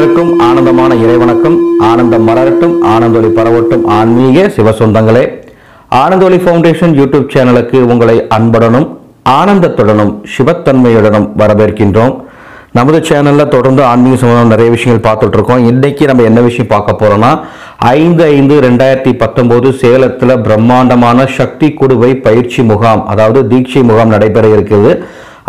அனைவருக்கும் ஆனந்தமான இறைவணக்கம். ஆனந்தம் மலரட்டும் ஆனந்தொலி பரவட்டும். ஆன்மீக சிவசொந்தங்களே ஆனந்தொலி ஃபவுண்டேஷன் யூடியூப் சேனலுக்கு உங்களை அன்புடனும் ஆனந்தத்துடனும் சிவத்தன்மையுடனும் வரவேற்கின்றோம். நமது சேனலில் தொடர்ந்து ஆன்மீக சம்பந்தம் நிறைய விஷயங்கள் பார்த்துட்டு இருக்கோம் இன்னைக்கு நம்ம என்ன விஷயம் பார்க்க போறோம்னா ஐந்து ஐந்து ரெண்டாயிரத்தி பத்தொன்பது சேலத்தில் பிரம்மாண்டமான சக்தி குடுவை பயிற்சி முகாம் அதாவது தீட்சை முகாம் நடைபெற இருக்குது.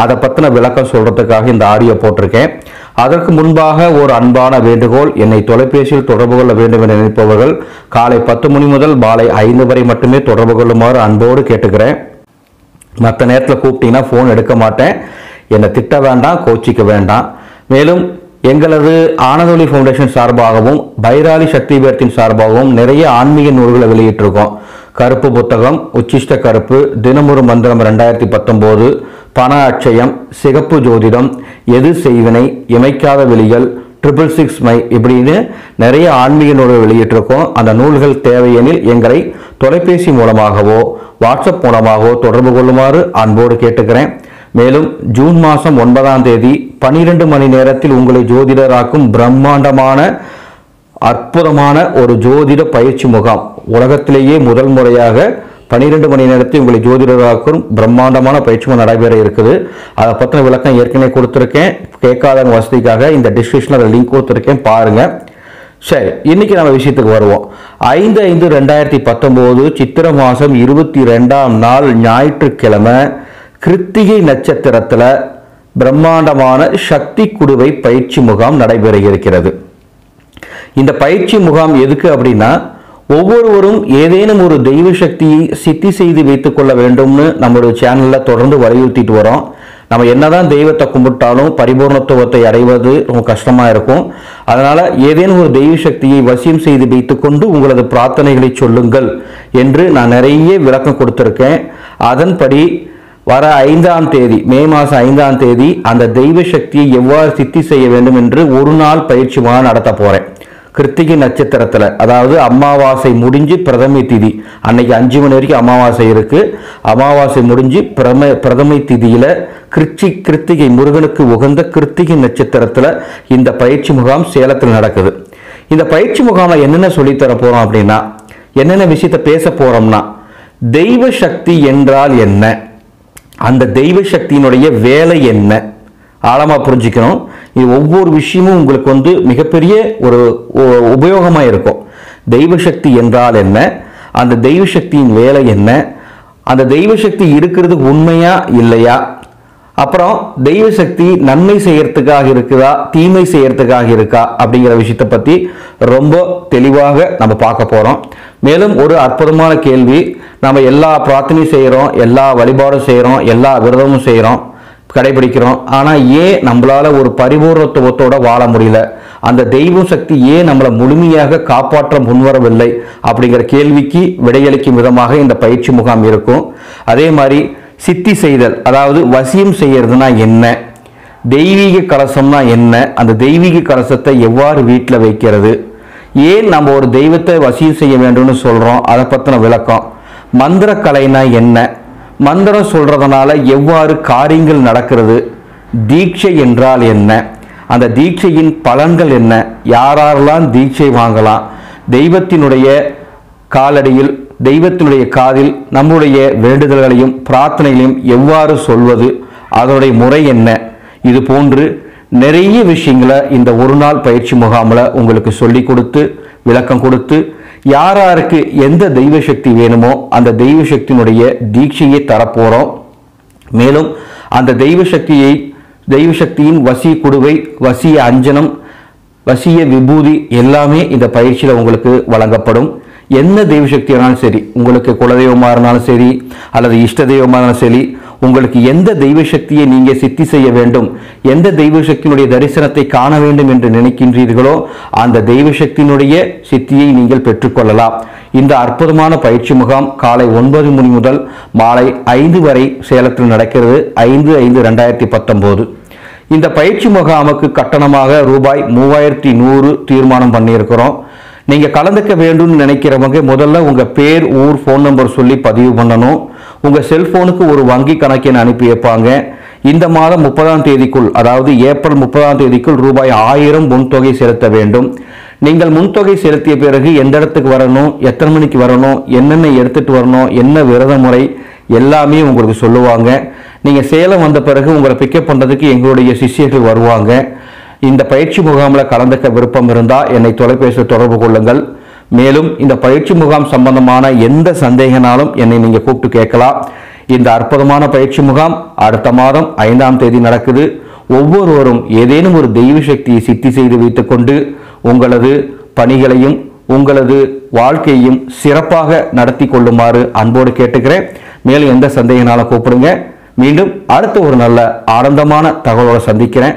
அதை பற்றின விளக்கம் சொல்றதுக்காக இந்த ஆடியோ போட்டிருக்கேன். அதற்கு முன்பாக ஒரு அன்பான வேண்டுகோள். என்னை தொலைபேசியில் தொடர்பு கொள்ள வேண்டும் என நினைப்பவர்கள் காலை பத்து மணி முதல் மாலை ஐந்து வரை மட்டுமே தொடர்பு கொள்ளுமாறு அன்போடு கேட்டுக்கிறேன். மற்ற நேரத்தில் கூப்பிட்டீங்கன்னா ஃபோன் எடுக்க மாட்டேன். என்னை திட்ட வேண்டாம் கோச்சிக்க வேண்டாம். மேலும் எங்களது ஆனந்தொலி ஃபவுண்டேஷன் சார்பாகவும் பைராலி சக்திபேர்த்தின் சார்பாகவும் நிறைய ஆன்மீக நூல்களை வெளியிட்டிருக்கோம். கருப்பு புத்தகம் உச்சிஷ்ட கருப்பு தினமொரு மந்திரம் ரெண்டாயிரத்தி பத்தொம்போது பண அட்சயம் சிகப்பு ஜோதிடம் எது செய்வினை இமைக்காத வெளிகள் ட்ரிபிள் சிக்ஸ் மை இப்படின்னு நிறைய ஆன்மீக நூல்கள் வெளியிட்டிருக்கோம். அந்த நூல்கள் தேவையெனில் எங்களை தொலைபேசி மூலமாகவோ வாட்ஸ்அப் மூலமாகவோ தொடர்பு கொள்ளுமாறு அன்போடு கேட்டுக்கிறேன். மேலும் ஜூன் மாதம் ஒன்பதாம் தேதி பனிரெண்டு மணி நேரத்தில் உங்களை ஜோதிடராக்கும் பிரம்மாண்டமான அற்புதமான ஒரு ஜோதிட பயிற்சி முகாம். உலகத்திலேயே முதல் முறையாக பன்னிரெண்டு மணி நேரத்தில் உங்களை ஜோதிடராக்கும் பிரம்மாண்டமான பயிற்சி நடைபெற இருக்குது. அதை பற்றின விளக்கம் ஏற்கனவே கொடுத்துருக்கேன். கேட்காதவங்க வசதிக்காக இந்த டிஸ்கிரிப்ஷனில் அதை லிங்க் கொடுத்துருக்கேன். பாருங்கள் சரி இன்னைக்கு நம்ம விஷயத்துக்கு வருவோம். ஐந்து ஐந்து ரெண்டாயிரத்தி பத்தொம்போது சித்திர மாதம் இருபத்தி ரெண்டாம் நாள் ஞாயிற்றுக்கிழமை கிருத்திகை நட்சத்திரத்தில் பிரம்மாண்டமான சக்தி குடுவை பயிற்சி முகாம் நடைபெற இருக்கிறது. இந்த பயிற்சி முகாம் எதுக்கு அப்படின்னா ஒவ்வொருவரும் ஏதேனும் ஒரு தெய்வ சக்தியை சித்தி செய்து வைத்துக் கொள்ள வேண்டும்னு நம்மளுடைய சேனல்ல தொடர்ந்து வலியுறுத்திட்டு வரோம். நம்ம என்னதான் தெய்வத்தை கும்பிட்டாலும் பரிபூர்ணத்துவத்தை அடைவது ரொம்ப கஷ்டமாக இருக்கும். அதனால் ஏதேனும் ஒரு தெய்வ சக்தியை வசியம் செய்து வைத்துக்கொண்டு உங்களது பிரார்த்தனைகளை சொல்லுங்கள் என்று நான் நிறைய விளக்கம் கொடுத்துருக்கேன். அதன்படி வர ஐந்தாம் தேதி மே மாதம் ஐந்தாம் தேதி அந்த தெய்வ சக்தியை எவ்வாறு சித்தி செய்ய வேண்டும் என்று ஒரு நாள் பயிற்சி முகாம் நடத்த போகிறேன் கிருத்திகை நட்சத்திரத்தில் அதாவது அமாவாசை முடிஞ்சு பிரதமை திதி அன்னைக்கு அஞ்சு மணி வரைக்கும் அமாவாசை இருக்கு. அமாவாசை முடிஞ்சு பிரம பிரதமை திதியில கிருச்சி கிருத்திகை முருகனுக்கு உகந்த கிருத்திகை நட்சத்திரத்தில் இந்த பயிற்சி முகாம் சேலத்தில் நடக்குது. இந்த பயிற்சி முகாமில் என்னென்ன சொல்லித்தர போகிறோம் அப்படின்னா என்னென்ன விஷயத்த பேச போகிறோம்னா தெய்வ சக்தி என்றால் என்ன? அந்த தெய்வ சக்தியினுடைய வேலை என்ன? ஆழமாக புரிஞ்சுக்கணும். இது ஒவ்வொரு விஷயமும் உங்களுக்கு வந்து மிகப்பெரிய ஒரு உபயோகமாக இருக்கும். தெய்வ சக்தி என்றால் என்ன? அந்த தெய்வ சக்தியின் வேலை என்ன? அந்த தெய்வ சக்தி இருக்கிறது உண்மையா இல்லையா? அப்புறம் தெய்வ சக்தி நன்மை செய்யறதுக்காக இருக்குதா? தீமை செய்யறதுக்காக இருக்கா? அப்படிங்கிற விஷயத்தை பற்றி ரொம்ப தெளிவாக நம்ம பார்க்க போகிறோம் மேலும் ஒரு அற்புதமான கேள்வி. நம்ம எல்லா பிரார்த்தனையும் செய்கிறோம் எல்லா வழிபாடும் செய்கிறோம் எல்லா விரதமும் செய்கிறோம் கடைபிடிக்கிறோம். ஆனால் ஏன் நம்மளால் ஒரு பரிபூர்ணத்துவத்தோட வாழ முடியல. அந்த தெய்வ சக்தி ஏன் நம்மளை முழுமையாக காப்பாற்ற முன்வரவில்லை அப்படிங்கிற கேள்விக்கு விடையளிக்கும் விதமாக இந்த பயிற்சி முகாம் இருக்கும். அதே மாதிரி சித்தி செய்தல் அதாவது வசியம் செய்யறதுனா என்ன? தெய்வீக கலசம்னா என்ன? அந்த தெய்வீக கலசத்தை எவ்வாறு வீட்டில் வைக்கிறது? ஏன் நம்ம ஒரு தெய்வத்தை வசியம் செய்ய வேண்டும்னு சொல்கிறோம் அதை பற்றின விளக்கம். மந்திரக்கலைனா என்ன? மந்திரம் சொல்றதுனால எவ்வாறு காரியங்கள் நடக்கிறது? தீட்சை என்றால் என்ன? அந்த தீட்சையின் பலன்கள் என்ன? யாரெல்லாம் தீட்சை வாங்கலாம்? தெய்வத்தினுடைய காலடியில் தெய்வத்தினுடைய காதில் நம்முடைய வேண்டுதல்களையும் பிரார்த்தனைகளையும் எவ்வாறு சொல்வது? அதனுடைய முறை என்ன? இது போன்று நிறைய விஷயங்களை இந்த ஒரு நாள் பயிற்சி முகாமில் உங்களுக்கு சொல்லி கொடுத்து விளக்கம் கொடுத்து யார் யாருக்கு எந்த தெய்வ சக்தி வேணுமோ அந்த தெய்வ சக்தியினுடைய தீட்சையை தரப்போகிறோம் மேலும் அந்த தெய்வ சக்தியை தெய்வ சக்தியின் வசிய குடுவை வசிய அஞ்சனம் வசிய விபூதி எல்லாமே இந்த பயிற்சியில் உங்களுக்கு வழங்கப்படும். என்ன தெய்வ சக்தி ஆனாலும் சரி உங்களுக்கு குலதெய்வமாக இருந்தாலும் சரி அல்லது இஷ்ட தெய்வமாக இருந்தாலும் சரி உங்களுக்கு எந்த தெய்வ சக்தியை நீங்கள் சித்தி செய்ய வேண்டும்? எந்த தெய்வ சக்தியினுடைய தரிசனத்தை காண வேண்டும் என்று நினைக்கின்றீர்களோ அந்த தெய்வ சக்தியினுடைய சித்தியை நீங்கள் பெற்றுக்கொள்ளலாம். இந்த அற்புதமான பயிற்சி முகாம் காலை ஒன்பது மணி முதல் மாலை ஐந்து வரை சேலத்தில் நடக்கிறது. ஐந்து ஐந்து ரெண்டாயிரத்தி பத்தொம்போது. இந்த பயிற்சி முகாமுக்கு கட்டணமாக ரூபாய் மூவாயிரத்தி நூறு தீர்மானம் பண்ணியிருக்கிறோம். நீங்கள் கலந்துக்க வேண்டும்னு நினைக்கிறவங்க முதல்ல உங்கள் பேர் ஊர் ஃபோன் நம்பர் சொல்லி பதிவு பண்ணணும். உங்கள் செல்ஃபோனுக்கு ஒரு வங்கி கணக்கை அனுப்பி வைப்பாங்க. இந்த மாதம் முப்பதாம் தேதிக்குள் அதாவது ஏப்ரல் முப்பதாம் தேதிக்குள் ரூபாய் ஆயிரம் முன்தொகை செலுத்த வேண்டும். நீங்கள் முன்தொகை செலுத்திய பிறகு எந்த இடத்துக்கு வரணும் எத்தனை மணிக்கு வரணும் என்னென்ன எடுத்துகிட்டு வரணும் என்ன விரத முறை எல்லாமே உங்களுக்கு சொல்லுவாங்க. நீங்கள் சேலம் வந்த பிறகு உங்களை பிக்கப் பண்ணுறதுக்கு எங்களுடைய சிஷியர்கள் வருவாங்க. இந்த பயிற்சி முகாமில் கலந்துக்க விருப்பம் இருந்தால் என்னை தொலைபேசி தொடர்பு கொள்ளுங்கள். மேலும் இந்த பயிற்சி முகாம் சம்பந்தமான எந்த சந்தேகனாலும் என்னை நீங்கள் கூப்பிட்டு கேட்கலாம். இந்த அற்புதமான பயிற்சி முகாம் அடுத்த மாதம் ஐந்தாம் தேதி நடக்குது. ஒவ்வொருவரும் ஏதேனும் ஒரு தெய்வ சக்தியை சித்தி செய்து வைத்துக்கொண்டு உங்களது பணிகளையும் உங்களது வாழ்க்கையையும் சிறப்பாக நடத்தி கொள்ளுமாறு அன்போடு கேட்டுக்கிறேன். மேலும் எந்த சந்தேகனாலும் கூப்பிடுங்க. மீண்டும் அடுத்த ஒரு நல்ல ஆனந்தமான தகவலோடு சந்திக்கிறேன்.